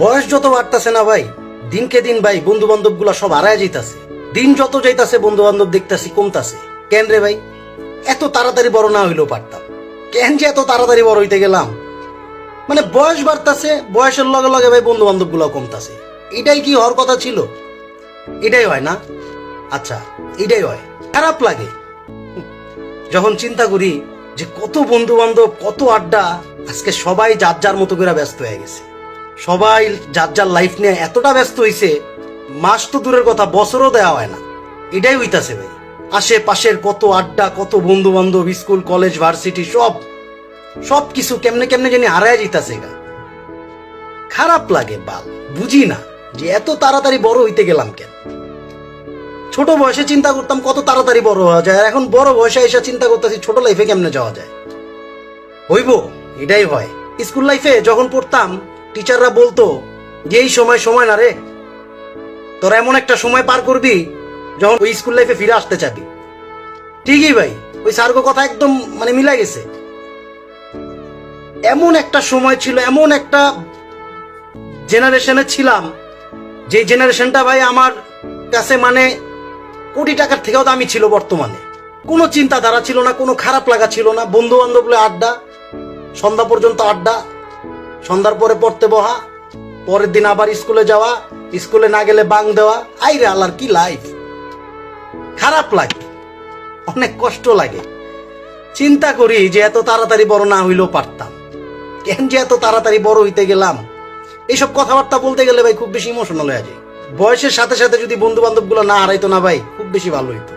বয়স যত বাড়তাছে না ভাই, দিনকে দিন ভাই বন্ধু বান্ধবগুলা সব হারায় যাইতাছে। দিন যত যাইতাছে বন্ধু বান্ধব দেখতাছি কমতাছে। কেন রে ভাই? এত তাড়াতাড়ি বড় না হইলেও পারতাম। কেন যে এত তাড়াতাড়ি বড় হইতে গেলাম? মানে বয়স বাড়তাছে, বয়সের লগে লগে ভাই বন্ধু বান্ধবগুলা কমতাছে। এটাই কি হওয়ার কথা ছিল? এটাই হয় না? আচ্ছা এটাই হয়। খারাপ লাগে। যখন চিন্তা করি যে কত বন্ধু বান্ধব কত আড্ডা, আজকে সবাই যার যার মতো করে ব্যস্ত হয়ে গেছে। সবাই যার যার লাইফ নিয়ে এতটা ব্যস্ত হইছে, মাস তো দূরের কথা, বছরও দেওয়া হয় না। এটাই হইতাছে ভাই। আশেপাশের কত আড্ডা, কত বন্ধু বান্ধব স্কুল কলেজ ভার্সিটি সব সব কিছু কেমনে কেমনে জানি হারায় যেতেছে গা। খারাপ লাগে বাল, বুঝি না যে এত তাড়াতাড়ি বড় হইতে গেলাম কেন। ছোট বয়সে চিন্তা করতাম কত তাড়াতাড়ি বড় হওয়া যায়, আর এখন বড় বয়সে এসে চিন্তা করতেছি ছোট লাইফে কেমনে যাওয়া যায়। হইব, এটাই হয়। স্কুল লাইফে যখন পড়তাম টিচাররা বলতো, যে এই সময় সময় না রে। তোরা এমন একটা সময় পার করবি যখন ওই স্কুল লাইফে ফিরে আসতে চাবি। ঠিকই ভাই, ওই সার্গো কথা একদম মানে মিলাই গেছে। এমন একটা সময় ছিল, এমন একটা জেনারেশনে ছিলাম, যে জেনারেশনটা ভাই আমার কাছে মানে কোটি টাকার থেকেও দামি ছিল বর্তমানে। কোনো চিন্তাধারা ছিল না, কোনো খারাপ লাগা ছিল না বন্ধু বান্ধব আড্ডা, সন্ধ্যা পর্যন্ত আড্ডা সন্ধ্যার পরে পড়তে বহা, পরের দিন আবার স্কুলে যাওয়া, স্কুলে না গেলে বাং দেওয়া আই রে আল্লাহর কি লাইফ খারাপ লাগে অনেক কষ্ট লাগে। চিন্তা করি যে এত তাড়াতাড়ি বড় না হইলেও পারতাম। কেন যে এত তাড়াতাড়ি বড় হইতে গেলাম? এইসব কথাবার্তা বলতে গেলে ভাই খুব বেশি ইমোশনাল হয়ে যায়। বয়সের সাথে সাথে যদি বন্ধু বান্ধবগুলো না হারাইতো না ভাই, খুব বেশি ভালো হইতো।